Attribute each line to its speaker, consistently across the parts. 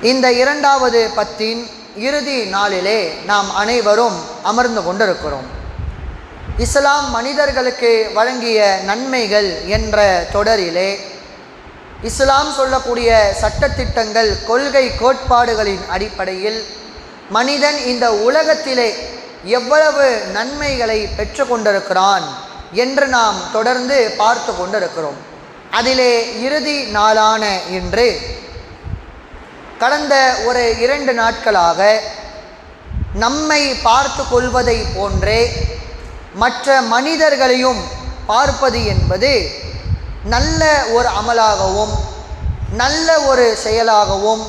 Speaker 1: இந்த இரண்டாவது பத்தின் இறுதி நாளிலே நாம் அனைவரும் அமர்ந்து கொண்டிருக்கிறோம். இஸ்லாம் மனிதர்களுக்கு வழங்கிய நன்மைகள் என்ற தொடரிலே இஸ்லாம் சொல்லக்கூடிய சட்டத்திட்டங்கள் கொள்கை கோட்பாடுகளின் அடிப்படையில் மனிதன் இந்த உலகத்திலே எவ்வளவு நன்மைகளை பெற்று கொண்டிருக்கிறான் என்று நாம் தொடர்ந்து பார்த்து கொண்டிருக்கிறோம். அதிலே இறுதி நாளான இன்று கடந்த ஒரு இரண்டு நாட்களாக நம்மை பார்த்து கொள்வதை போன்றே மற்ற மனிதர்களையும் பார்ப்பது என்பது நல்ல ஒரு அமலாகவும் நல்ல ஒரு செயலாகவும்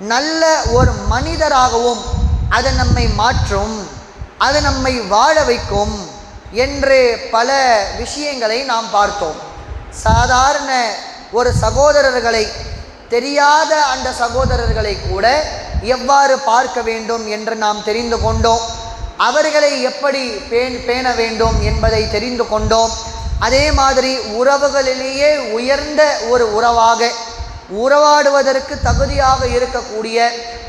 Speaker 1: நல்ல ஒரு மனிதராகவும் அது நம்மை மாற்றும் அது நம்மை வாழ வைக்கும் என்று பல விஷயங்களை நாம் பார்த்தோம். சாதாரண ஒரு சகோதரர்களை தெரியாத அந்த சகோதரர்களை கூட எவ்வாறு பார்க்க வேண்டும் என்று நாம் தெரிந்து கொண்டோம். அவர்களை எப்படி பேண் பேண வேண்டும் என்பதை தெரிந்து கொண்டோம். அதே மாதிரி உறவுகளிலேயே உயர்ந்த ஒரு உறவாக உறவாடுவதற்கு தகுதியாக இருக்கக்கூடிய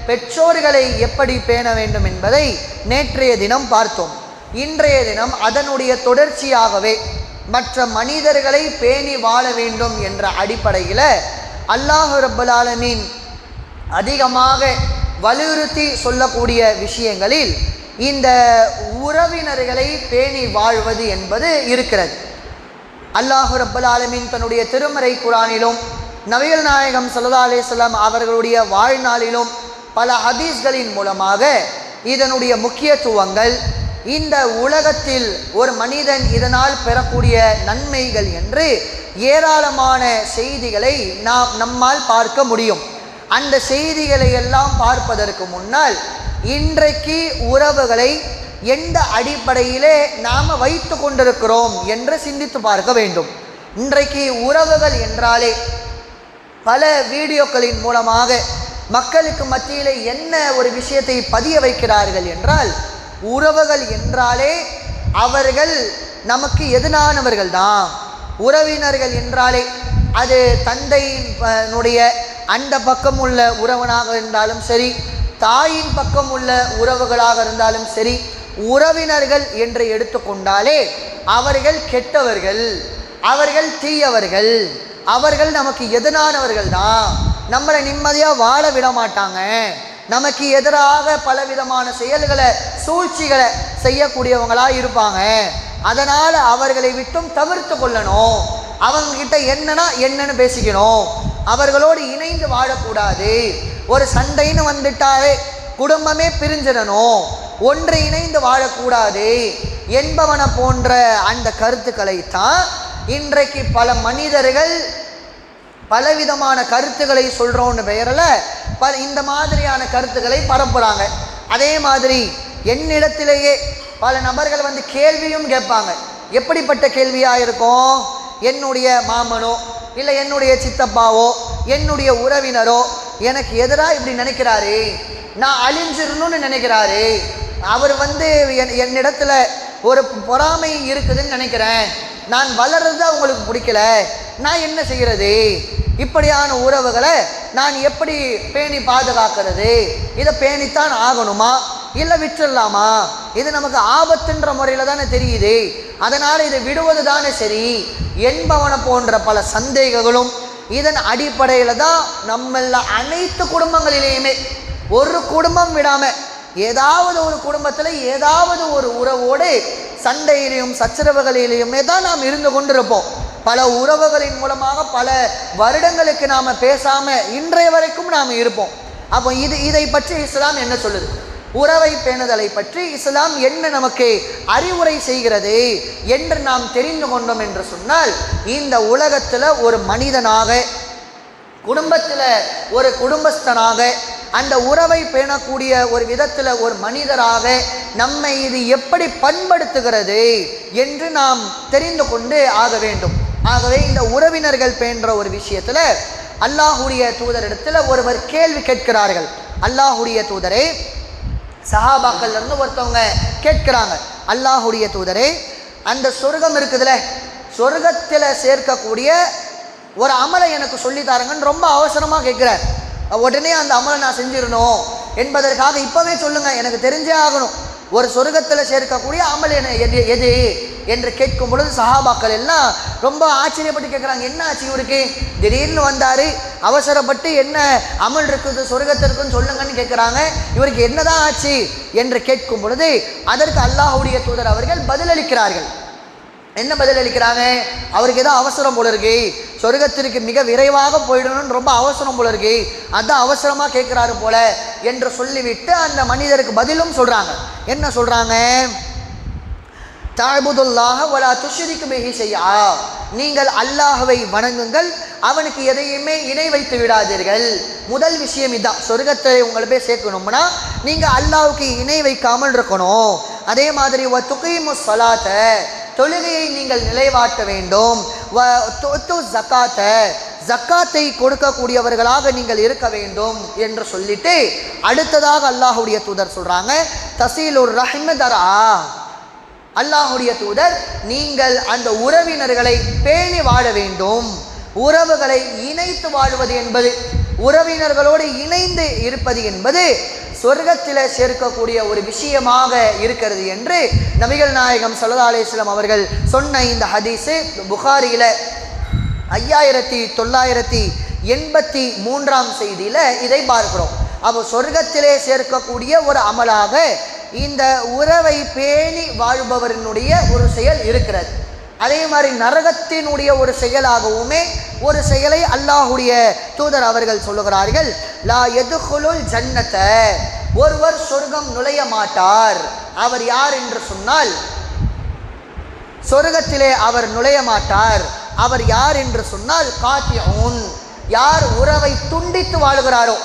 Speaker 1: பெற்றோர்களை எப்படி பேண வேண்டும் என்பதை நேற்றைய தினம் பார்த்தோம். இன்றைய தினம் அதனுடைய தொடர்ச்சியாகவே மற்ற மனிதர்களை பேணி வாழ வேண்டும் என்ற அடிப்படையில் அல்லாஹு ரப்பல் அதிகமாக வலியுறுத்தி சொல்லக்கூடிய விஷயங்களில் இந்த உறவினர்களை பேணி வாழ்வது என்பது இருக்கிறது. அல்லாஹு ரப்பல் ஆலமீன் தன்னுடைய திருமறை குரானிலும் நவீல் நாயகம் சல்லா அலிஸ்லாம் அவர்களுடைய வாழ்நாளிலும் பல ஹதீஸ்களின் மூலமாக இதனுடைய முக்கியத்துவங்கள் இந்த உலகத்தில் ஒரு மனிதன் இதனால் பெறக்கூடிய நன்மைகள் என்று ஏராளமான செய்திகளை நாம் நம்மால் பார்க்க முடியும். அந்த செய்திகளை எல்லாம் பார்ப்பதற்கு முன்னால் இன்றைக்கு உறவுகளை எந்த அடிப்படையிலே நாம் வைத்து கொண்டிருக்கிறோம் என்று சிந்தித்து பார்க்க வேண்டும். இன்றைக்கு உறவுகள் என்றாலே பல வீடியோக்களின் மூலமாக மக்களுக்கு மத்தியில் என்ன ஒரு விஷயத்தை பதிய வைக்கிறார்கள் என்றால் உறவுகள் என்றாலே அவர்கள் நமக்கு எதிரானவர்கள் தான். உறவினர்கள் என்றாலே அது தந்தையினுடைய அந்த பக்கம் உள்ள உறவனாக இருந்தாலும் சரி தாயின் பக்கம் உள்ள உறவுகளாக இருந்தாலும் சரி உறவினர்கள் என்று எடுத்துக்கொண்டாலே அவர்கள் கெட்டவர்கள் அவர்கள் தீயவர்கள் அவர்கள் நமக்கு எதிரானவர்கள் தான். நம்மளை நிம்மதியாக வாழ விட மாட்டாங்க. நமக்கு எதிராக பலவிதமான செயல்களை சூழ்ச்சிகளை செய்யக்கூடியவங்களாக இருப்பாங்க. அதனால் அவர்களை விட்டும் தவிர்த்து கொள்ளணும். அவங்கக்கிட்ட என்னன்னா என்னன்னு பேசிக்கணும். அவர்களோடு இணைந்து வாழக்கூடாது. ஒரு சண்டைன்னு வந்துட்டாவே குடும்பமே பிரிஞ்சிடணும். ஒன்று இணைந்து வாழக்கூடாது என்பவனை போன்ற அந்த கருத்துக்களை தான் இன்றைக்கு பல மனிதர்கள் பலவிதமான கருத்துக்களை சொல்கிறோன்னு பெயரில் பல இந்த மாதிரியான கருத்துக்களை பரப்புகிறாங்க அதே மாதிரி என்னிடத்திலேயே பல நபர்கள் வந்து கேள்வியும் கேட்பாங்க. எப்படிப்பட்ட கேள்வியாக இருக்கும்? என்னுடைய மாமனோ இல்லை என்னுடைய சித்தப்பாவோ என்னுடைய உறவினரோ எனக்கு எதிராக இப்படி நினைக்கிறாரு? நான் அழிஞ்சிடணும்னு நினைக்கிறாரு? அவர் வந்து என் என்னிடத்துல ஒரு பொறாமை இருக்குதுன்னு நினைக்கிறேன். நான் வளர்றது அவங்களுக்கு பிடிக்கல. நான் என்ன செய்கிறது இப்படியான உறவுகளை நான் எப்படி பேணி பாதுகாக்கிறது? இதை பேணித்தான் ஆகணுமா? இல்லை விட்டுடலாமா? இது நமக்கு ஆபத்துன்ற முறையில் தானே தெரியுது. அதனால் இதை விடுவது தானே சரி. என்பவனை போன்ற பல சந்தேகங்களும் இதன் அடிப்படையில் தான் நம்மள அனைத்து குடும்பங்களிலேயுமே ஒரு குடும்பம் விடாமல் ஏதாவது ஒரு குடும்பத்தில் ஏதாவது ஒரு உறவோடு சண்டையிலையும் சச்சரவுகளிலையுமே தான் நாம் இருந்து கொண்டிருப்போம். பல உறவுகளின் மூலமாக பல வருடங்களுக்கு நாம் பேசாமல் இன்றைய வரைக்கும் நாம் இருப்போம். அப்போ இது இதை பற்றி இஸ்லாம் என்ன சொல்லுது? உறவை பேணுதலை பற்றி இஸ்லாம் என்ன நமக்கு அறிவுரை செய்கிறது என்று நாம் தெரிந்து கொண்டோம் என்று சொன்னால் இந்த உலகத்தில் ஒரு மனிதனாக குடும்பத்தில் ஒரு குடும்பஸ்தனாக அந்த உறவை பேணக்கூடிய ஒரு விதத்தில் ஒரு மனிதராக நம்மை இது எப்படி பண்படுத்துகிறது என்று நாம் தெரிந்து கொண்டு ஆக வேண்டும். ஆகவே இந்த உறவினர்கள் பேன்ற ஒரு விஷயத்தில் அல்லாஹுடைய தூதரிடத்தில் ஒருவர் கேள்வி கேட்கிறார்கள். அல்லாஹுடைய தூதரே சஹாபாக்கள்ல இருந்து ஒருத்தவங்க கேட்குறாங்க அல்லாஹுடைய தூதரே அந்த சொர்க்கம் இருக்குதுல்ல சொர்க்கத்தில் சேர்க்கக்கூடிய ஒரு அமலை எனக்கு சொல்லி தாருங்கன்னு ரொம்ப அவசரமாக கேட்குறார். உடனே அந்த அமலை நான் செஞ்சிடணும் என்பதற்காக இப்போவே சொல்லுங்கள் எனக்கு தெரிஞ்சே ஆகணும். ஒரு சொர்க்கத்தில் சேர்க்கக்கூடிய அமல் என எது எது? என்று கேட்கும் பொழுது சஹாபாக்கள் எல்லாம் ரொம்ப ஆச்சரியப்பட்டு கேட்குறாங்க என்ன ஆச்சு இவருக்கு? திடீர்னு வந்தார். அவசரப்பட்டு என்ன அமல் இருக்குது சொர்க்கத்திற்குன்னு சொல்லுங்கன்னு கேட்குறாங்க இவருக்கு என்னதான் ஆச்சு? என்று கேட்கும் பொழுது அதற்கு அல்லாஹுடைய தூதர் அவர்கள் பதிலளிக்கிறார்கள். என்ன பதில் அளிக்கிறாங்க அவருக்கு ஏதோ அவசரம் போல இருக்கு. சொர்க்கத்திற்கு மிக விரைவாக போயிடணும்னு ரொம்ப அவசரம் போல இருக்கு. அதான் அவசரமாக கேட்குறாரு போல என்று சொல்லிவிட்டு அந்த மனிதருக்கு பதிலும் சொல்கிறாங்க என்ன சொல்கிறாங்க தாழ்புதுல்லாக வலா துஷரிக்கு மிகி செய்யா நீங்கள் அல்லாஹவை வணங்குங்கள் அவனுக்கு எதையுமே இணை வைத்து விடாதீர்கள். முதல் விஷயம் இதுதான் சொர்க்கத்தை உங்களை போய் சேர்க்கணும்னா நீங்கள் அல்லாஹுக்கு இணை வைக்காமல் இருக்கணும். அதே மாதிரி ஒ துகைமு சலாத்த தொழுகையை நீங்கள் நிலைவாட்ட வேண்டும். வ ஜக்காத்த ஜக்காத்தை கொடுக்கக்கூடியவர்களாக நீங்கள் இருக்க வேண்டும் என்று சொல்லிட்டு அடுத்ததாக அல்லாஹுடைய தூதர் சொல்கிறாங்க தசீலுர் ரஹ்மதரா அல்லாஹுடைய தூதர் நீங்கள் அந்த உறவினர்களை பேணி வாழ வேண்டும். உறவுகளை இணைத்து வாழ்வது என்பது உறவினர்களோடு இணைந்து இருப்பது என்பது சொர்க்கத்தில் சேர்க்கக்கூடிய ஒரு விஷயமாக இருக்கிறது என்று நபிகள் நாயகம் சல்லா அலிஸ்லாம் அவர்கள் சொன்ன இந்த ஹதீஸு புகாரியில் ஐயாயிரத்தி தொள்ளாயிரத்தி எண்பத்தி மூன்றாம் செய்தியில் இதை பார்க்கிறோம். அப்போ சொர்க்கத்திலே சேர்க்கக்கூடிய ஒரு அமலாக இந்த உறவை பேணி வாழ்பவரினுடைய ஒரு செயல் இருக்கிறது. அதே மாதிரி நரகத்தினுடைய ஒரு செயலாகவுமே ஒரு செயலை அல்லாஹுடைய தூதர் அவர்கள் சொல்லுகிறார்கள் லா எதுகுலுல் ஜன்னத்தை ஒருவர் சொர்க்கம் நுழைய மாட்டார். அவர் யார் என்று சொன்னால் சொர்க்கத்திலே அவர் நுழைய மாட்டார். அவர் யார் என்று சொன்னால் காத்தியவுன் யார் உறவை துண்டித்து வாழுகிறாரோ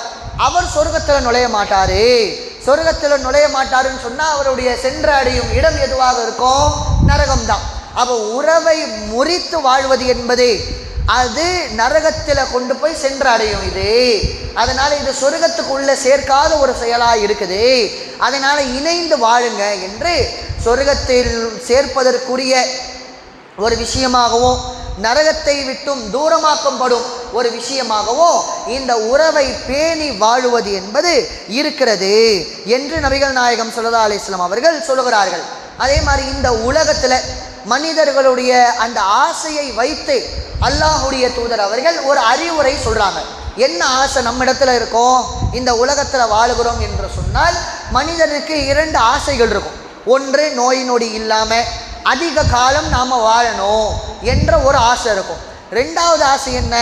Speaker 1: அவர் சொர்க்கத்தில் நுழைய மாட்டாரே. சொர்க்கத்தில் நுழைய மாட்டாருன்னு சொன்னால் அவருடைய சென்ற அடையும் இடம் எதுவாக இருக்கும் நரகம்தான். அப்போ உறவை முறித்து வாழ்வது என்பது அது நரகத்தில் கொண்டு போய் சென்று அடையும் இது. அதனால் இது சொர்க்கத்துக்குள்ளே சேர்க்காத ஒரு செயலாக இருக்குது. அதனால் இணைந்து வாழுங்க என்று சொர்க்கத்தில் சேர்ப்பதற்குரிய ஒரு விஷயமாகவும் நரகத்தை விட்டும் தூரமாக்கப்படும் ஒரு விஷயமாகவும் இந்த உறவை பேணி வாழுவது என்பது இருக்கிறது என்று நபிகள் நாயகம் சொல்லதா அலிஸ்லாம் அவர்கள் சொல்லுகிறார்கள். அதே மாதிரி இந்த உலகத்தில் மனிதர்களுடைய அந்த ஆசையை வைத்து அல்லாஹுடைய தூதர் அவர்கள் ஒரு அறிவுரை சொல்கிறாங்க என்ன ஆசை நம்ம இடத்துல இருக்கோம் இந்த உலகத்தில் வாழுகிறோம் என்று சொன்னால் மனிதனுக்கு இரண்டு ஆசைகள் இருக்கும். ஒன்று நோய் நொடி இல்லாமல் அதிக காலம் நாம் வாழணும் என்ற ஒரு ஆசை இருக்கும். ரெண்டாவது ஆசை என்ன?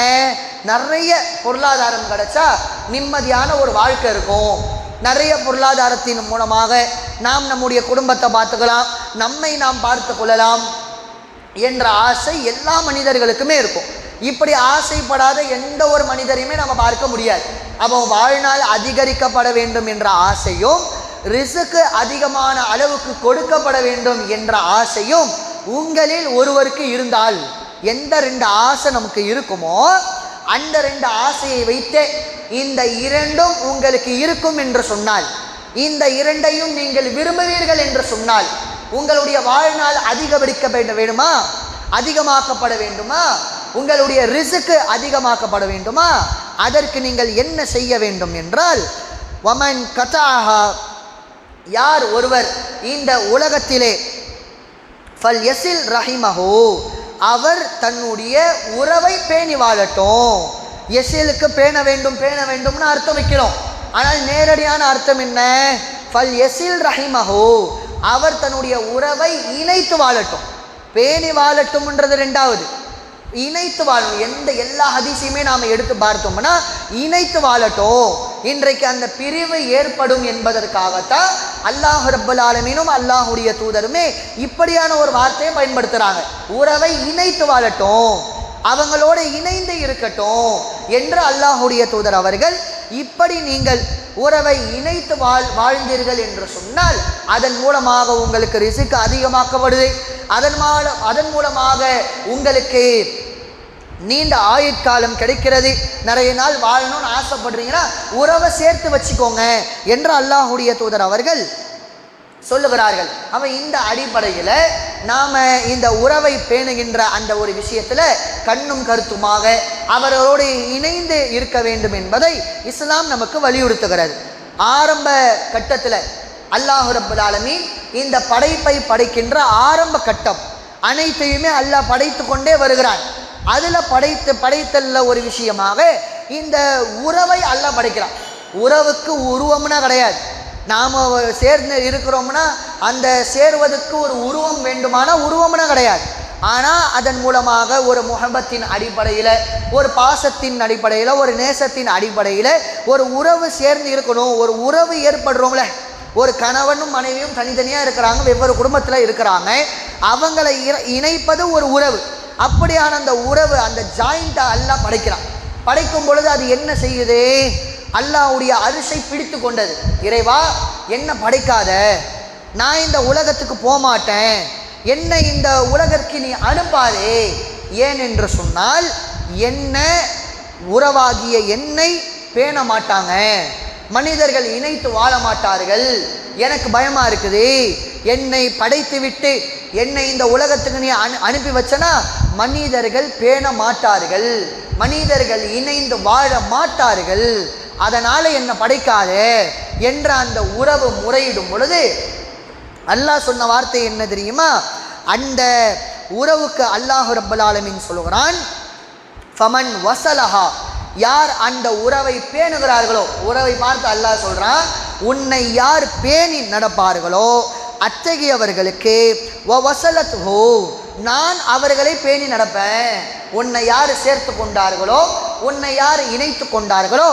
Speaker 1: நிறைய பொருளாதாரம் கிடைச்சா நிம்மதியான ஒரு வாழ்க்கை இருக்கும். நிறைய பொருளாதாரத்தின் மூலமாக நாம் நம்முடைய குடும்பத்தை பார்த்துக்கலாம் நம்மை நாம் பார்த்து கொள்ளலாம் என்ற ஆசை எல்லா மனிதர்களுக்குமே இருக்கும். இப்படி ஆசைப்படாத எந்த ஒரு மனிதரையுமே நம்ம பார்க்க முடியாது. அவன் வாழ்நாள் அதிகரிக்கப்பட வேண்டும் என்ற ஆசையும் ரிசுக்கு அதிகமான அளவுக்கு கொடுக்கப்பட வேண்டும் என்ற ஆசையும் உங்களில் ஒருவருக்கு இருந்தால் எந்த ரெண்டு ஆசை நமக்கு இருக்குமோ அந்த ரெண்டு ஆசையை வைத்தே இந்த இரண்டும் உங்களுக்கு இருக்கும் என்று சொன்னால் இந்த இரண்டையும் நீங்கள் விரும்புவீர்கள் என்று சொன்னால் உங்களுடைய வாழ்நாள் அதிகபடிக்க வேண்ட வேண்டுமா? அதிகமாக்கப்பட வேண்டுமா? உங்களுடைய ரிசுக்கு அதிகமாக்கப்பட வேண்டுமா? அதற்கு நீங்கள் என்ன செய்ய வேண்டும் என்றால் வமன் கதாஹா யார் ஒருவர் இந்த உலகத்திலே? ஃபல் எசில் ரஹிமஹோ. அவர் தன்னுடைய உறவை பேணி வாழட்டும். எசிலுக்கு பேண வேண்டும் பேண வேண்டும்னு அர்த்தம் வைக்கிறோம். ஆனால் நேரடியான அர்த்தம் என்ன? ஃபல் எசில் ரஹிமஹோ. அவர் தன்னுடைய உறவை இணைத்து வாழட்டும். பேணி வாழட்டும்ன்றது ரெண்டாவது. இணைத்து வாழும் எந்த எல்லா ஹதீஸையுமே நாம் எடுத்து பார்த்தோம்னா இணைத்து வாழட்டும். இன்றைக்கு அந்த பிரிவு ஏற்படும் என்பதற்காகத்தான் அல்லாஹ் ரப்பலாலமீனும் அல்லாஹுடைய தூதருமே இப்படியான ஒரு வார்த்தையை பயன்படுத்துகிறாங்க உறவை இணைத்து வாழட்டும் அவங்களோட இணைந்து இருக்கட்டும் என்று அல்லாஹுடைய தூதர் அவர்கள் இப்படி நீங்கள் உறவை இணைத்து வாழ் வாழ்ந்தீர்கள் என்று சொன்னால் அதன் மூலமாக உங்களுக்கு ரிசுக்கு அதிகமாக்கப்படுது. அதன் மூல அதன் மூலமாக உங்களுக்கு நீண்ட ஆயுட்காலம் கிடைக்கிறது. நிறைய நாள் வாழணும்னு ஆசைப்படுறீங்கன்னா உறவை சேர்த்து வச்சுக்கோங்க என்று அல்லாஹுடைய தூதர் அவர்கள் சொல்லுகிறார்கள். அவன் இந்த அடிப்படையில் நாம் இந்த உறவை பேணுகின்ற அந்த ஒரு விஷயத்தில் கண்ணும் கருத்துமாக அவர்களோடு இணைந்து இருக்க வேண்டும் என்பதை இஸ்லாம் நமக்கு வலியுறுத்துகிறது. ஆரம்ப கட்டத்தில் அல்லாஹு ரப்பல் இந்த படைப்பை படைக்கின்ற ஆரம்ப கட்டம் அனைத்தையுமே அல்லாஹ் படைத்து கொண்டே வருகிறான். அதில் படைத்து படைத்தல்ல ஒரு விஷயமாக இந்த உறவை அல்ல படைக்கிறான். உறவுக்கு உருவம்னா கிடையாது. நாம் சேர்ந்து இருக்கிறோம்னா அந்த சேர்வதற்கு ஒரு உருவம் வேண்டுமானா உருவம்னா கிடையாது. ஆனால் அதன் மூலமாக ஒரு முகபத்தின் அடிப்படையில் ஒரு பாசத்தின் அடிப்படையில் ஒரு நேசத்தின் அடிப்படையில் ஒரு உறவு சேர்ந்து இருக்கணும். ஒரு உறவு ஏற்படுறோம்ல. ஒரு கணவனும் மனைவியும் தனித்தனியாக இருக்கிறாங்க வெவ்வேறு குடும்பத்தில் இருக்கிறாங்க. அவங்களை இணைப்பது ஒரு உறவு. அப்படியான அந்த உறவு அந்த ஜாயிண்ட்டை அல்லாஹ் படைக்கிறான். படைக்கும் பொழுது அது என்ன செய்யுது? அல்லாவுடைய அரிசை பிடித்து கொண்டது. இறைவா என்ன படைக்காத? நான் இந்த உலகத்துக்கு போக மாட்டேன் என்னை இந்த உலகிற்கு நீ அனுப்பாதே. ஏன் என்று சொன்னால் என்ன உறவாகிய என்னை பேண மாட்டாங்க. மனிதர்கள் இணைத்து வாழ மாட்டார்கள். எனக்கு பயமா இருக்குது? என்னை படைத்து விட்டு என்னை இந்த உலகத்துக்கு நீ அனு அனுப்பி வச்சனா? மனிதர்கள் பேண மாட்டார்கள். மனிதர்கள் இணைந்து வாழ மாட்டார்கள். அதனால என்னை படைக்காதே என்ற அந்த உறவு முறையிடும் பொழுது அல்லாஹ் சொன்ன வார்த்தை என்ன தெரியுமா? அந்த உறவுக்கு அல்லாஹ் ரப்பல் சொல்கிறான் சொல்லுகிறான் ஃபமன் வசலஹா. யார் அந்த உறவை பேணுகிறார்களோ உறவை பார்த்து அல்லாஹ் சொல்கிறான் உன்னை யார் பேணி நடப்பார்களோ அத்தகையவர்களுக்கு வசலத் ஹோ நான் அவர்களை பேணி நடப்பேன். உன்னை யார் சேர்த்து கொண்டார்களோ உன்னை யார் இணைத்து கொண்டார்களோ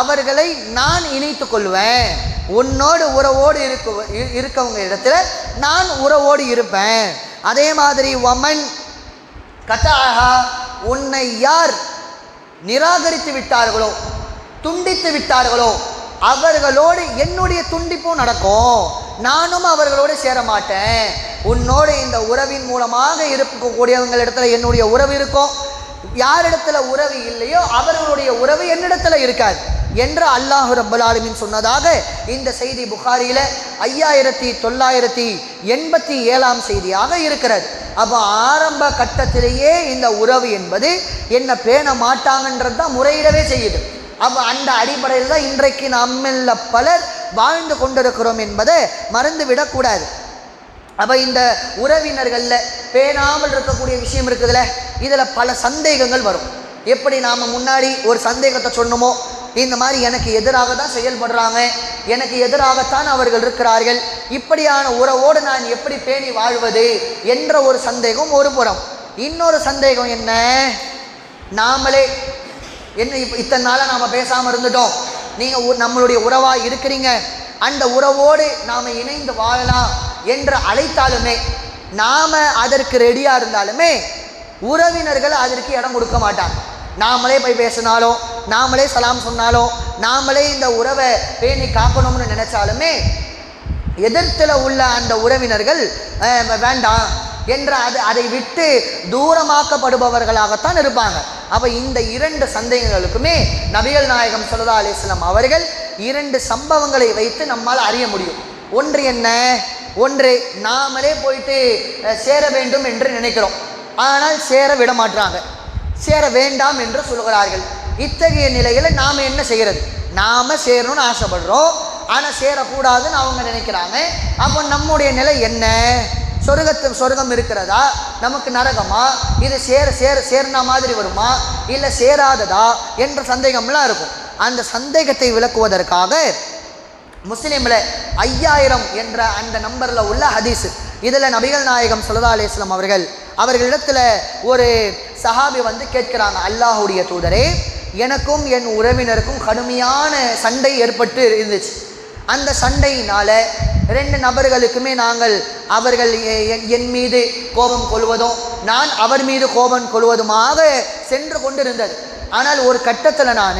Speaker 1: அவர்களை நான் இணைத்து கொள்வேன். உன்னோடு உறவோடு இருக்க இருக்கவங்க இடத்துல நான் உறவோடு இருப்பேன். அதே மாதிரி வமன் கதாஹா உன்னை யார் நிராகரித்து விட்டார்களோ துண்டித்து விட்டார்களோ அவர்களோடு என்னுடைய துண்டிப்பும் நடக்கும். நானும் அவர்களோடு சேர மாட்டேன் உன்னோடு இந்த உறவின் மூலமாக இருக்கக்கூடியவங்களிடத்துல என்னுடைய உறவு இருக்கும் யாரிடத்துல உறவு இல்லையோ அவர்களுடைய உறவு என்னிடத்துல இருக்காது என்று அல்லாஹ் ரப்பல் சொன்னதாக இந்த செய்தி புகாரியில் ஐயாயிரத்தி தொள்ளாயிரத்தி எண்பத்தி ஏழாம் செய்தியாக இருக்கிறது. அப்போ ஆரம்ப கட்டத்திலேயே இந்த உறவு என்பது என்ன பேண மாட்டாங்கன்றது தான் முறையிடவே செய்யுது. அப்போ அந்த அடிப்படையில் தான் இன்றைக்கு நம்மள பலர் வாழ்ந்து கொண்டிருக்கிறோம் என்பதை மறந்து விடக்கூடாது அப்போ இந்த உறவினர்களில் பேணாமல் இருக்கக்கூடிய விஷயம் இருக்குதுல்ல? இதில் பல சந்தேகங்கள் வரும். எப்படி நாம் முன்னாடி ஒரு சந்தேகத்தை சொன்னோமோ இந்த மாதிரி எனக்கு எதிராக தான் செயல்படுறாங்க எனக்கு எதிராகத்தான் அவர்கள் இருக்கிறார்கள் இப்படியான உறவோடு நான் எப்படி பேணி வாழ்வது என்ற ஒரு சந்தேகம் ஒரு புறம். இன்னொரு சந்தேகம் என்ன? நாமளே என்ன இப்போ இத்தனை நாளாக நாம் பேசாமல் இருந்துட்டோம். நீங்கள் நம்மளுடைய உறவாக இருக்கிறீங்க. அந்த உறவோடு நாம் இணைந்து வாழலாம் என்று அழைத்தாலுமே நாம் அதற்கு ரெடியாக இருந்தாலுமே உறவினர்கள் அதற்கு இடம் கொடுக்க மாட்டாங்க. நாமளே போய் பேசினாலும் நாமளே சலாம் சொன்னாலும் நாமளே இந்த உறவை பேணி காக்கணும்னு நினச்சாலுமே எதிர்த்தில் உள்ள அந்த உறவினர்கள் வேண்டாம். என்ற அது அதை விட்டு தூரமாக்கப்படுபவர்களாகத்தான் இருப்பாங்க. அப்போ இந்த இரண்டு சந்தேகங்களுக்குமே நபிகள் நாயகம் சொல்லதா அலிஸ்லாம் அவர்கள் இரண்டு சம்பவங்களை வைத்து நம்மால் அறிய முடியும். ஒன்று என்ன? ஒன்று நாமளே போயிட்டு சேர வேண்டும் என்று நினைக்கிறோம். ஆனால் சேர விட மாட்டாங்க சேர வேண்டாம் என்று சொல்கிறார்கள் இத்தகைய நிலையில் நாம் என்ன செய்கிறது நாம் சேரணும்னு ஆசைப்படுறோம். ஆனால் சேரக்கூடாதுன்னு அவங்க நினைக்கிறாங்க. அப்போ நம்முடைய நிலை என்ன? சொர்க்கத்து சொர்க்கம் இருக்கிறதா? நமக்கு நரகமா? இது சேர சேர சேர்னா மாதிரி வருமா? இல்லை சேராததா? என்ற சந்தேகம்லாம் இருக்கும். அந்த சந்தேகத்தை விளக்குவதற்காக முஸ்லீமில் ஐயாயிரம் என்ற அந்த நம்பரில் உள்ள ஹதீஸ். இதில் நபிகள் நாயகம் சல்லா அலிஸ்லாம் அவர்கள் அவர்களிடத்தில் ஒரு சஹாபி வந்து கேட்கிறாங்க அல்லாஹுடைய தூதரே எனக்கும் என் உறவினருக்கும் கடுமையான சண்டை ஏற்பட்டு இருந்துச்சு. அந்த சண்டையினால் ரெண்டு நபர்களுக்குமே நாங்கள் அவர்கள் எ- என்- என் மீது கோபம் கொள்வதும் நான் அவர் மீது கோபம் கொள்வதுமாக சென்று கொண்டிருந்தது. ஆனால் ஒரு கட்டத்தில் நான்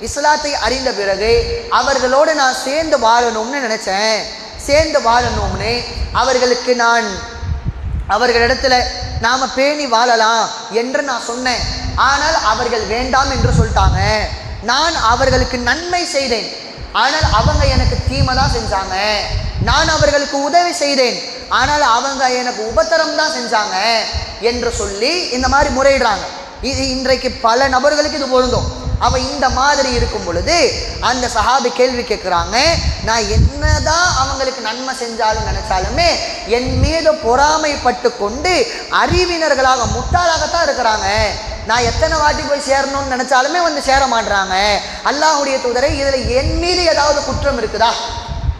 Speaker 1: இஸ்லாத்தை அறிந்த பிறகு அவர்களோடு நான் சேர்ந்து வாழணும்னு நினச்சேன். சேர்ந்து வாழணும்னு அவர்களுக்கு நான் அவர்களிடத்துல நாம் பேணி வாழலாம் என்று நான் சொன்னேன். ஆனால் அவர்கள் வேண்டாம் என்று சொல்லிட்டாங்க. நான் அவர்களுக்கு நன்மை செய்தேன். ஆனால் அவங்க எனக்கு தீமை தான் செஞ்சாங்க. நான் அவர்களுக்கு உதவி செய்தேன். ஆனால் அவங்க எனக்கு உபத்திரம் தான் செஞ்சாங்க என்று சொல்லி இந்த மாதிரி முறையிடுறாங்க. இது இன்றைக்கு பல நபர்களுக்கு இது பொருந்தும். அவ இந்த மாதிரி இருக்கும் பொழுது அந்த சஹாபி கேள்வி கேட்குறாங்க நான் என்னதான் அவங்களுக்கு நன்மை செஞ்சாலும் நினைச்சாலுமே என் மீது பொறாமைப்பட்டு கொண்டு அறிவினர்களாக முட்டாளாகத்தான் இருக்கிறாங்க. நான் எத்தனை வாட்டி போய் சேரணும்னு நினைச்சாலுமே வந்து சேர மாட்டுறாங்க அல்லாஹுடைய தூதரை இதில் என் மீது ஏதாவது குற்றம் இருக்குதா?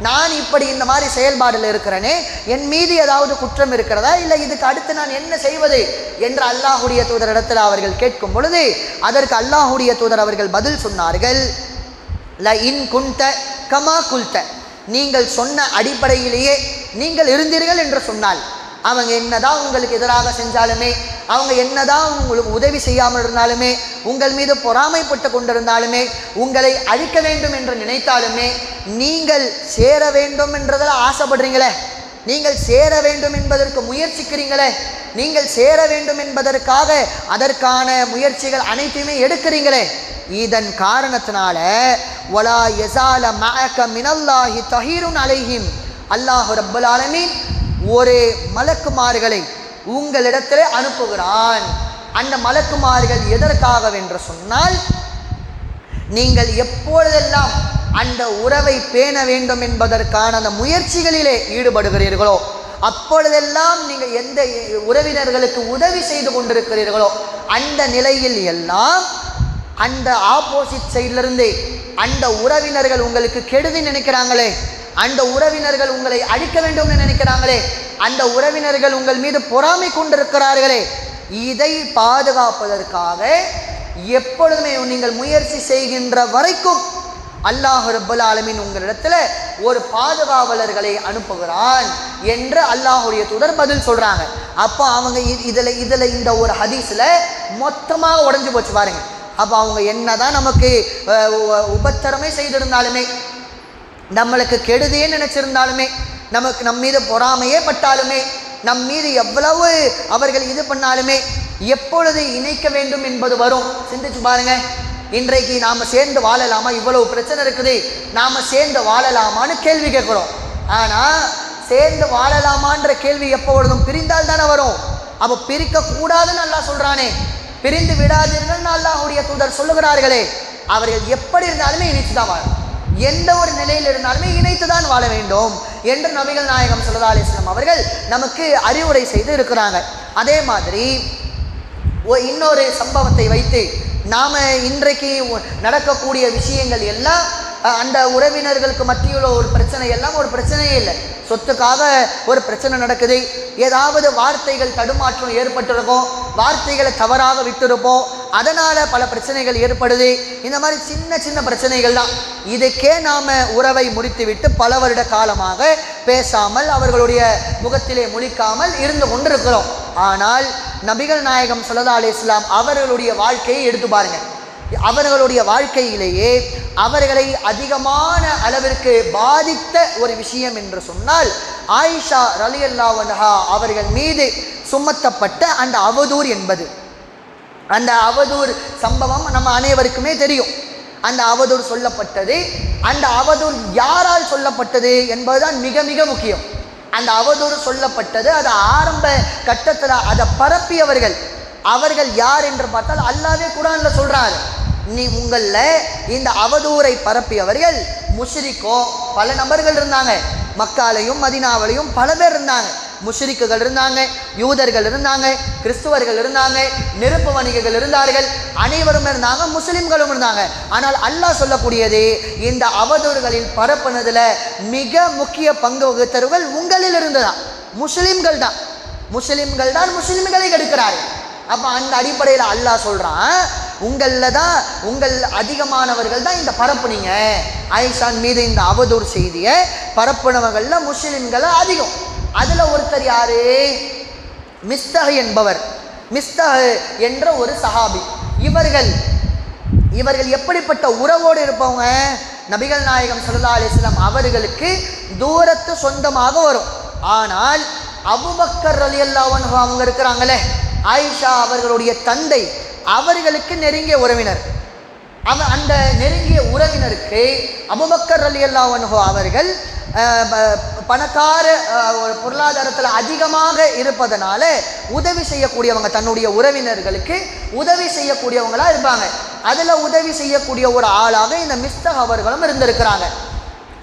Speaker 1: நான் இப்படி இந்த மாதிரி செயல்பாடில் இருக்கிறேனே என் மீது ஏதாவது குற்றம் இருக்கிறதா? இல்லை இதுக்கு அடுத்து நான் என்ன செய்வது? என்று அல்லாஹுடைய தூதரிடத்தில் அவர்கள் கேட்கும் பொழுது அதற்கு அல்லாஹுடைய தூதர் அவர்கள் பதில் சொன்னார்கள் ல இன் குண்ட கமா குல்த நீங்கள் சொன்ன அடிப்படையிலேயே நீங்கள் இருந்தீர்கள் என்று சொன்னால் அவங்க என்னதான் உங்களுக்கு எதிராக செஞ்சாலுமே அவங்க என்னதான் உங்களுக்கு உதவி செய்யாமல் இருந்தாலுமே உங்கள் மீது பொறாமைப்பட்டு கொண்டிருந்தாலுமே உங்களை அழிக்க வேண்டும் என்று நினைத்தாலுமே நீங்கள் சேர வேண்டும் என்றதில் ஆசைப்படுறீங்களே? நீங்கள் சேர வேண்டும் என்பதற்கு முயற்சிக்கிறீங்களே? நீங்கள் சேர வேண்டும் என்பதற்காக அதற்கான முயற்சிகள் அனைத்தையுமே எடுக்கிறீங்களே? இதன் காரணத்தினால ஒலா எசால மஅக மினல்லாஹி தஹீருன் அலைஹிம். அல்லாஹ் ரப்பல் ஆலமீன் ஒரு மலக்குமார்களை உங்களிடத்தில் அனுப்புகிறான். அந்த மலக்குமார்கள் எதற்காகவென்று சொன்னால் நீங்கள் எப்பொழுதெல்லாம் அந்த உறவை பேண வேண்டும் என்பதற்கான அந்த முயற்சிகளிலே ஈடுபடுகிறீர்களோ அப்பொழுதெல்லாம் நீங்கள் எந்த உறவினர்களுக்கு உதவி செய்து கொண்டிருக்கிறீர்களோ அந்த நிலையில் எல்லாம் அந்த ஆப்போசிட் சைட்லருந்தே அந்த உறவினர்கள் உங்களுக்கு கெடுதி நினைக்கிறாங்களே அந்த உறவினர்கள் உங்களை அழிக்க வேண்டும்னு நினைக்கிறாங்களே அந்த உறவினர்கள் உங்கள் மீது பொறாமை கொண்டிருக்கிறார்களே இதை பாதுகாப்பதற்காக எப்பொழுதுமே நீங்கள் முயற்சி செய்கின்ற வரைக்கும் அல்லாஹ் ரபுல் ஆலமின் உங்களிடத்தில் ஒரு பாதுகாவலர்களை அனுப்புகிறான் என்று அல்லாஹுடைய தொடர் பதில் சொல்கிறாங்க அப்போ அவங்க இதில் இதில் இந்த ஒரு ஹதீஸில் மொத்தமாக உடைஞ்சு போச்சு பாருங்க. அப்போ அவங்க என்ன தான் நமக்கு அஹ், உபத்திரமே செய்திருந்தாலுமே நம்மளுக்கு கெடுதே நினச்சிருந்தாலுமே நமக்கு நம் மீது பொறாமையே பட்டாலுமே நம் மீது எவ்வளவு அவர்கள் இது பண்ணாலுமே எப்பொழுது இணைக்க வேண்டும் என்பது வரும். சிந்திச்சு பாருங்க. இன்றைக்கு நாம் சேர்ந்து வாழலாமா? இவ்வளவு பிரச்சனை இருக்குது. நாம் சேர்ந்து வாழலாமான்னு கேள்வி கேட்குறோம். ஆனால் சேர்ந்து வாழலாமான்ற கேள்வி எப்பொழுதும் பிரிந்தால் தானே வரும். அப்போ பிரிக்க கூடாதுன்னு சொல்கிறானே சொல்றானே. பிரிந்து விடாதீர்கள் அவருடைய தூதர் சொல்லுகிறார்களே. அவர்கள் எப்படி இருந்தாலுமே இணைச்சு தான் வாழும். எந்த ஒரு நிலையில் இருந்தாலுமே இணைத்து தான் வாழ வேண்டும் என்று நபிகள் நாயகம் சல்லா அலிஸ்லாம் அவர்கள் நமக்கு அறிவுரை செய்து இருக்கிறாங்க. அதே மாதிரி இன்னொரு சம்பவத்தை வைத்து நாம் இன்றைக்கு நடக்கக்கூடிய விஷயங்கள் எல்லாம் அந்த உறவினர்களுக்கு மத்தியில் ஒரு பிரச்சனை எல்லாம் ஒரு பிரச்சனையே இல்லை. சொத்துக்காக ஒரு பிரச்சனை நடக்குது. ஏதாவது வார்த்தைகள் தடுமாற்றம் ஏற்பட்டிருக்கும் வார்த்தைகளை தவறாக விட்டிருப்போம் அதனால் பல பிரச்சனைகள் ஏற்படுது. இந்த மாதிரி சின்ன சின்ன பிரச்சனைகள் தான். இதுக்கே நாம் உறவை முடித்துவிட்டு பல வருட காலமாக பேசாமல் அவர்களுடைய முகத்திலே முழிக்காமல் இருந்து கொண்டிருக்கிறோம். ஆனால் நபிகள் நாயகம் ஸல்லல்லாஹு அலி இஸ்லாம் அவர்களுடைய வாழ்க்கையை எடுத்து பாருங்கள் அவர்களுடைய வாழ்க்கையிலேயே அவர்களை அதிகமான அளவிற்கு பாதித்த ஒரு விஷயம் என்று சொன்னால் ஆயிஷா ரலி அன்ஹா அவர்கள் மீது சுமத்தப்பட்ட அந்த அவதூர் என்பது. அந்த அவதூர் சம்பவம் நம்ம அனைவருக்குமே தெரியும். அந்த அவதூர் சொல்லப்பட்டது அந்த அவதூர் யாரால் சொல்லப்பட்டது என்பதுதான் மிக மிக முக்கியம். அந்த அவதூறு சொல்லப்பட்டது அது ஆரம்ப கட்டத்தில் அதை பரப்பியவர்கள். அவர்கள் யார் என்று பார்த்தால் அல்லாவே குரான்ல சொல்றாரு. நீ உங்களில் இந்த அவதூறை பரப்பியவர்கள் முஷ்ரிக்கோ பல நபர்கள் இருந்தாங்க. மக்காலையும் மதினாவிலையும் பல பேர் இருந்தாங்க. முஷ்ரிக்குகள் இருந்தாங்க யூதர்கள் இருந்தாங்க கிறிஸ்துவர்கள் இருந்தாங்க நெருப்பு வணிகர்கள் இருந்தார்கள். அனைவரும் இருந்தாங்க முஸ்லிம்களும் இருந்தாங்க. ஆனால் அல்லாஹ் சொல்லக்கூடியது இந்த அவதூறுகளில் பரப்புனதில் மிக முக்கிய பங்கு வகுத்தவர்கள் உங்களில் இருந்துதான். முஸ்லிம்கள் தான். முஸ்லிம்கள் தான் முஸ்லிம்களை கெடுக்கிறார்கள். அப்போ அந்த அடிப்படையில் அல்லாஹ் சொல்கிறான் உங்களில் தான் உங்கள் அதிகமானவர்கள் தான் இந்த பரப்புனீங்க ஆயிஷான் மீது இந்த அவதூறு செய்தியை பரப்புனவர்களில் முஸ்லிம்களை அதிகம். அதில் ஒருத்தர் யார்? மிஸ்தஹ் என்பவர். மிஸ்தஹ் என்ற ஒரு சஹாபி. இவர்கள் இவர்கள் எப்படிப்பட்ட உறவோடு இருப்பவங்க? நபிகள் நாயகம் சல்லா அலிஸ்லாம் அவர்களுக்கு தூரத்து சொந்தமாக வரும். ஆனால் அபுபக்கர் அலி அன்ஹு அவங்க இருக்கிறாங்களே. ஆயிஷா அவர்களுடைய தந்தை அவர்களுக்கு நெருங்கிய உறவினர். அவ அந்த நெருங்கிய உறவினருக்கு அபுபக்கர் அலி அல்லாஹோ அவர்கள் பணக்கார ஒரு பொருளாதாரத்தில் அதிகமாக இருப்பதனால உதவி செய்யக்கூடியவங்க தன்னுடைய உறவினர்களுக்கு உதவி செய்யக்கூடியவங்களாக இருப்பாங்க. அதில் உதவி செய்யக்கூடிய ஒரு ஆளாக இந்த மிஸ்தக் அவர்களும் இருந்திருக்கிறாங்க.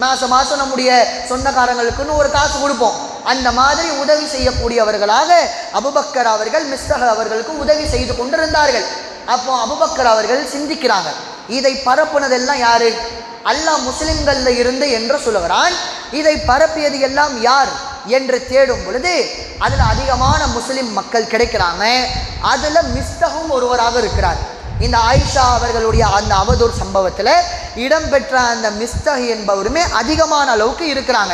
Speaker 1: மாதம் மாதம் நம்முடைய சொந்தக்காரங்களுக்குன்னு ஒரு காசு கொடுப்போம். அந்த மாதிரி உதவி செய்யக்கூடியவர்களாக அபுபக்கர் அவர்கள் மிஸ்தக அவர்களுக்கு உதவி செய்து கொண்டிருந்தார்கள். அப்போ அபுபக்கர் அவர்கள் சிந்திக்கிறாங்க. இதை பரப்புனதெல்லாம் யாரு? அல்லாஹ் முஸ்லிம்கள்ல இருந்து என்று சொல்லுகிறான். இதை பரப்பியது எல்லாம் யார் என்று தேடும் பொழுது அதில் அதிகமான முஸ்லிம் மக்கள் கிடைக்கிறாங்க. அதில் மிஸ்தகும் ஒருவராக இருக்கிறார். இந்த ஆயிஷா அவர்களுடைய அந்த அவதூறு சம்பவத்தில் இடம்பெற்ற அந்த மிஸ்தக் என்பவருமே அதிகமான அளவுக்கு இருக்கிறாங்க.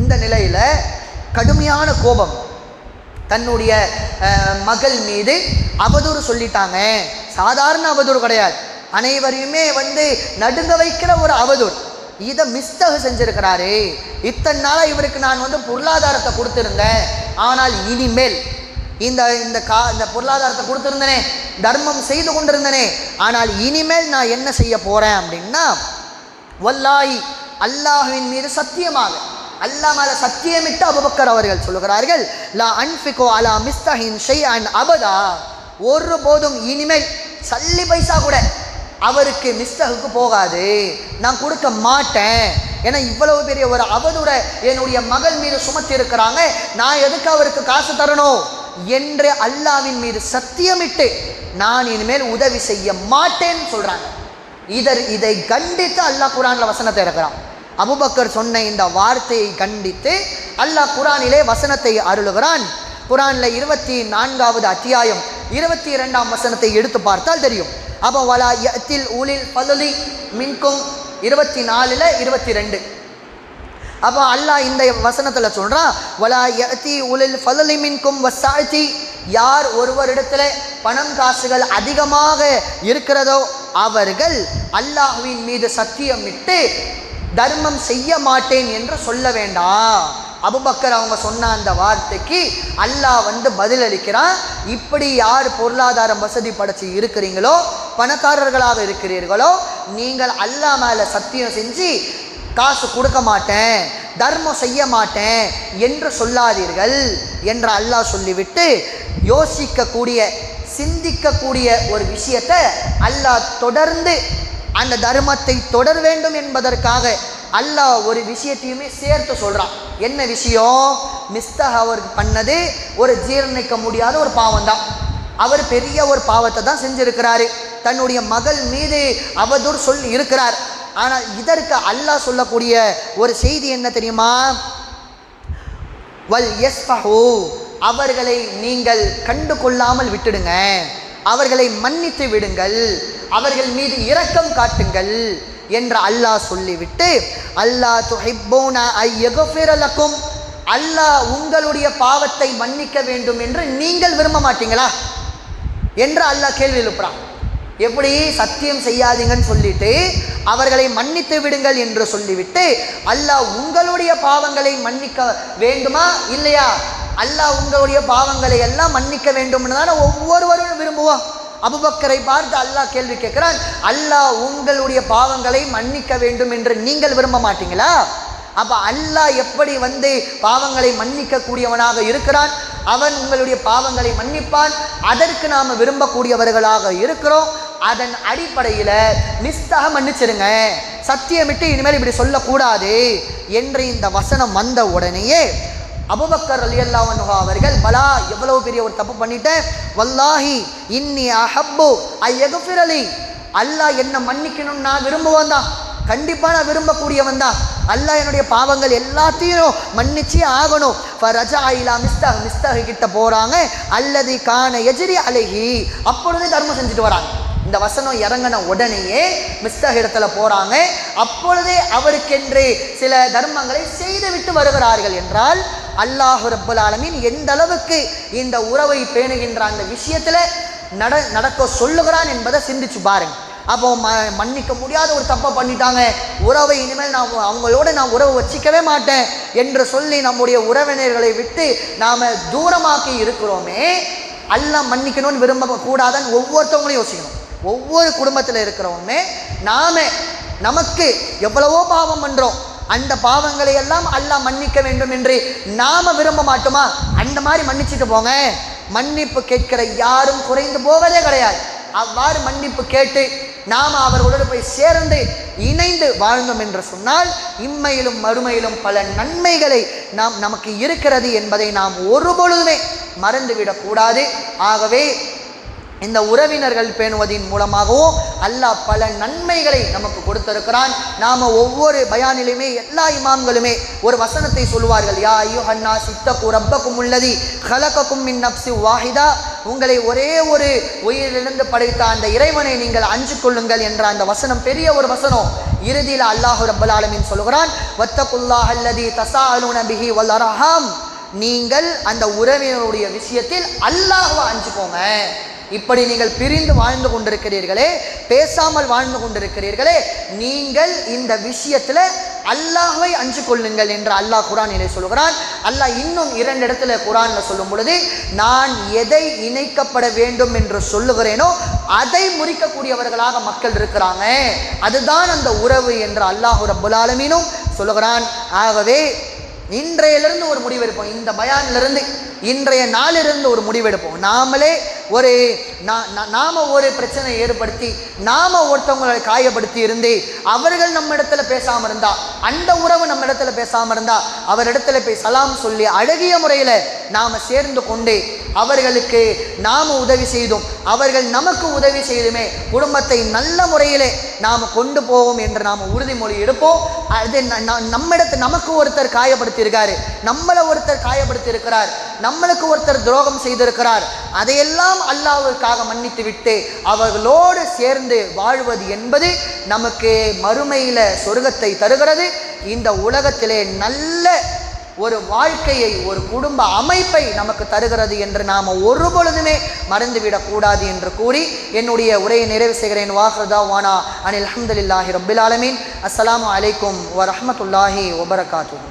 Speaker 1: இந்த நிலையில் கடுமையான கோபம் தன்னுடைய மகள் மீது அவதூறு சொல்லிட்டாங்க. சாதாரண அவதூறு கிடையாது. அனைவரையுமே வந்து நடுங்க வைக்கிற ஒரு அவதூறு. இதை மிஸ்தகு செஞ்சிருக்கிறாரு. இத்தனை நாளாக இவருக்கு நான் வந்து பொருளாதாரத்தை கொடுத்துருந்தேன். ஆனால் இனிமேல் இந்த இந்த கா இந்த பொருளாதாரத்தை கொடுத்துருந்தனே தர்மம் செய்து கொண்டிருந்தனே ஆனால் இனிமேல் நான் என்ன செய்ய போகிறேன் அப்படின்னா வல்லாய் அல்லாஹுவின் மீது சத்தியமாக அல்லாஹ் மேல சத்தியமிட்டு அபுபக்கர் அவர்கள் சொல்லுகிறார்கள் லா அன்ஃபிகோ அலா மிஸ்தஹின் ஷெய் அன் அபதா. ஒரு போதும் இனிமேல் சல்லி பைசா கூட அவருக்கு மிஸ்தகுக்கு போகாது. நான் கொடுக்க மாட்டேன். ஏன்னா இவ்வளவு பெரிய ஒரு அவதூற என்னுடைய மகள் மீது சுமத்தி இருக்கிறாங்க நான் எதுக்கு அவருக்கு காசு தரணும்? என்று அல்லாவின் மீது சத்தியமிட்டு நான் இனிமேல் உதவி செய்ய மாட்டேன்னு சொல்றாங்க. இதர் இதை கண்டித்து அல்லாஹ் குரான்ல வசனத்தை இறக்குறான். அபுபக்கர் சொன்ன இந்த வார்த்தையை கண்டித்து அல்லாஹ் குரானிலே வசனத்தை அருளுகிறான். குரானில் இருபத்தி நான்காவது அத்தியாயம் இருபத்தி இரண்டாம் வசனத்தை எடுத்து பார்த்தால் தெரியும். அப்போ வலா யத்தில் ஊலில் பலுலி மின்கும் இருபத்தி நாலுல இருபத்தி ரெண்டு. அப்போ அல்லாஹ் இந்த வசனத்தில் சொல்கிறான் வலா யத்தி உலில் ஃபலலி மின்கும் வசாழ்த்தி யார் ஒருவரிடத்துல பணம் காசுகள் அதிகமாக இருக்கிறதோ அவர்கள் அல்லாஹ்வின் மீது சத்தியமிட்டு தர்மம் செய்ய மாட்டேன் என்று சொல்ல வேண்டாம் அபுபக்கர் அவங்க சொன்ன அந்த வார்த்தைக்கு அல்லாஹ் வந்து பதிலளிக்கிறான் இப்படி யார் பொருளாதாரம் வசதி படைச்சு இருக்கிறீங்களோ பணக்காரர்களாக இருக்கிறீர்களோ நீங்கள் அல்லாஹ் மேலே சத்தியம் செஞ்சு காசு கொடுக்க மாட்டேன் தர்மம் செய்ய மாட்டேன் என்று சொல்லாதீர்கள் என்று அல்லாஹ் சொல்லிவிட்டு யோசிக்கக்கூடிய சிந்திக்கக்கூடிய ஒரு விஷயத்தை அல்லாஹ் தொடர்ந்து அந்த தர்மத்தை தொடர வேண்டும் என்பதற்காக அல்லாஹ் ஒரு விஷயத்தையுமே சேர்த்து சொல்கிறான் என்ன விஷயம்? மிஸ்தக் அவர் பண்ணது ஒரு ஜீரணிக்க முடியாத ஒரு பாவம் தான் அவர் பெரிய ஒரு பாவத்தை தான் செஞ்சிருக்கிறாரு. தன்னுடைய மகள் மீது அவதூர் சொல்லி இருக்கிறார். ஆனால் இதற்கு அல்லாஹ் சொல்லக்கூடிய ஒரு செய்தி என்ன தெரியுமா? வல் எஸ் அவர்களை நீங்கள் கண்டு கொள்ளாமல் விட்டுடுங்க. அவர்களை மன்னித்து விடுங்கள். அவர்கள் மீது இரக்கம் காட்டுங்கள் என்று அல்லாஹ் சொல்லிவிட்டு அல்லாஹ் துஹிப்பூன ஐயகுஃபிரலக்கும் அல்லாஹ் உங்களுடைய பாவத்தை மன்னிக்க வேண்டும் என்று நீங்கள் விரும்ப மாட்டீங்களா என்று அல்லாஹ் கேள்வி எழுப்புறான். எப்படி? சத்தியம் செய்யாதீங்கன்னு சொல்லிட்டு அவர்களை மன்னித்து விடுங்கள் என்று சொல்லிவிட்டு அல்லாஹ் உங்களுடைய பாவங்களை மன்னிக்க வேண்டுமா? இல்லையா? அல்லாஹ் உங்களுடைய பாவங்களை எல்லாம் மன்னிக்க வேண்டும்னு தானே ஒவ்வொருவரும் விரும்புவோம். அபுபக்கரை பார்த்து அல்லாஹ் கேள்வி கேட்கிறான் அல்லாஹ் உங்களுடைய பாவங்களை மன்னிக்க வேண்டும் என்று நீங்கள் விரும்ப மாட்டீங்களா? அப்போ அல்லாஹ் எப்படி வந்து பாவங்களை மன்னிக்க கூடியவனாக இருக்கிறான்? அவன் உங்களுடைய பாவங்களை மன்னிப்பான். அதற்கு நாம் விரும்பக்கூடியவர்களாக இருக்கிறோம். அதன் அடிப்படையில் நிஸ்தாக மன்னிச்சிருங்க. சத்தியமிட்டு இனிமேல் இப்படி சொல்லக்கூடாது என்று இந்த வசனம் வந்த உடனேயே அபுபக்கர் அலி அல்லாஹ் அவர்கள் பலா எவ்வளவு பெரிய ஒரு தப்பு பண்ணிட்டேன் வல்லாஹி இன்னி அஹப்பு ஐயகுஃபிரலி அல்லாஹ் என்ன மன்னிக்கணும்னு நான் விரும்புவேன் தான். கண்டிப்பாக நான் விரும்பக்கூடியவன் தான். அல்லாஹ் என்னுடைய பாவங்கள் எல்லாத்தையும் மன்னிச்சே ஆகணும். ரஜா இலா மிஸ்தக மிஸ்தக கிட்ட போகிறாங்க அல்லது காண எஜிரி அழகி அப்பொழுதே தர்மம் செஞ்சுட்டு வராங்க. இந்த வசனம் இறங்கின உடனேயே மிஸ்டர் இடத்துல போகிறாங்க அப்பொழுதே அவருக்கென்று சில தர்மங்களை செய்துவிட்டு வருகிறார்கள் என்றால் அல்லாஹு ரப்புல் ஆலமீன் எந்த அளவுக்கு இந்த உறவை பேணுகின்ற அந்த விஷயத்தில் நட நடக்க சொல்லுகிறான் என்பதை சிந்திச்சு பாருங்க. அப்போ ம மன்னிக்க முடியாத ஒரு தப்பை பண்ணிட்டாங்க. உறவை இனிமேல் நான் அவங்களோட நான் உறவு வச்சிக்கவே மாட்டேன் என்று சொல்லி நம்முடைய உறவினர்களை விட்டு நாம் தூரமாக்கி இருக்கிறோமே அல்ல மன்னிக்கணும்னு விரும்ப கூடாதுன்னு ஒவ்வொருத்தவங்களையும் யோசிக்கணும். ஒவ்வொரு குடும்பத்தில் இருக்கிறவங்க நாம நமக்கு எவ்வளவோ பாவம் பண்ணுறோம் அந்த பாவங்களை எல்லாம் அல்லாஹ் மன்னிக்க வேண்டும் என்று நாம விரும்ப மாட்டோமா? அந்த மாதிரி மன்னிச்சுட்டு போங்க. மன்னிப்பு கேட்கிற யாரும் குறைந்து போவதே கிடையாது. அவ்வாறு மன்னிப்பு கேட்டு நாம் அவர்களோடு போய் சேர்ந்து இணைந்து வாழ்ந்தோம் என்று சொன்னால் இம்மையிலும் மறுமையிலும் பல நன்மைகளை நாம் நமக்கு இருக்கிறது என்பதை நாம் ஒரு பொழுதுமே மறந்துவிடக்கூடாது ஆகவே இந்த உறவினர்கள் பேணுவதின் மூலமாகவும் அல்லாஹ் பல நன்மைகளை நமக்கு கொடுத்திருக்கிறான். நாம் ஒவ்வொரு பயானிலுமே எல்லா இமாம்களுமே ஒரு வசனத்தை சொல்லுவார்கள். யா ஐயோ ஹன்னா சித்தக்கு ரப்பக்கும் உள்ளதி ஹலக்கக்கும் மின் நப்சி வாஹிதா. உங்களை ஒரே ஒரு உயிரிலிருந்து படைத்த அந்த இறைவனை நீங்கள் அஞ்சு கொள்ளுங்கள் என்ற அந்த வசனம் பெரிய ஒரு வசனம். இறுதியில் அல்லாஹு ரப்பல் ஆலமின் சொல்கிறான் வத்தகுல்லாஹ் அல்லதி தசா அலு நபிஹி வல்லரஹாம் நீங்கள் அந்த உறவினருடைய விஷயத்தில் அல்லாஹுவை அஞ்சுக்கோங்க. இப்படி நீங்கள் பிரிந்து வாழ்ந்து கொண்டிருக்கிறீர்களே பேசாமல் வாழ்ந்து கொண்டிருக்கிறீர்களே நீங்கள் இந்த விஷயத்தில் அல்லாஹை அஞ்சு கொள்ளுங்கள் என்று அல்லாஹ் குரானிலே சொல்கிறான். அல்லாஹ் இன்னும் இரண்டு இடத்துல குரானில் சொல்லும் பொழுது நான் எதை இணைக்கப்பட வேண்டும் என்று சொல்லுகிறேனோ அதை முறிக்கக்கூடியவர்களாக மக்கள் இருக்கிறாங்க. அதுதான் அந்த உறவு என்று அல்லாஹு ரப்புல் ஆலமீனும் சொல்லுகிறான். ஆகவே இன்றையிலிருந்து ஒரு முடிவெடுப்போம். இந்த பயானிலிருந்து இன்றைய நாளிலிருந்து ஒரு முடிவெடுப்போம். நாமளே ஒரு நாம ஒரு பிரச்சனை ஏற்படுத்தி நாம ஒருத்தவங்களை காயப்படுத்தி இருந்து அவர்கள் நம்ம இடத்துல பேசாமல் இருந்தா அந்த உறவு நம்ம இடத்துல பேசாமல் இருந்தா அவரிடத்துல போய் சலாம் சொல்லி அழகிய முறையில் நாம் சேர்ந்து கொண்டு அவர்களுக்கு நாம் உதவி செய்தோம். அவர்கள் நமக்கு உதவி செய்துமே குடும்பத்தை நல்ல முறையிலே நாம் கொண்டு போவோம் என்று நாம் உறுதிமொழி எடுப்போம். அது நம்மிடத்து நமக்கு ஒருத்தர் காயப்படுத்தியிருக்காரு. நம்மளை ஒருத்தர் காயப்படுத்தியிருக்கிறார். நம்மளுக்கு ஒருத்தர் துரோகம் செய்திருக்கிறார். அதையெல்லாம் அல்லாவிற்காக மன்னித்து விட்டு அவர்களோடு சேர்ந்து வாழ்வது என்பது நமக்கு மறுமையில் சொர்க்கத்தை தருகிறது. இந்த உலகத்திலே நல்ல ஒரு வாழ்க்கையை ஒரு குடும்ப அமைப்பை நமக்கு தருகிறது என்று நாம் ஒரு பொழுதுமே மறந்துவிடக்கூடாது என்று கூறி என்னுடைய உரையை நிறைவு செய்கிறேன். வாஹர்தா வானா அனில் அஹமதுல்லாஹி ரபில் ஆலமீன். அஸ்லாம் அலைக்கும் வரமத்துல்லாஹி வபரகாத்துஹு.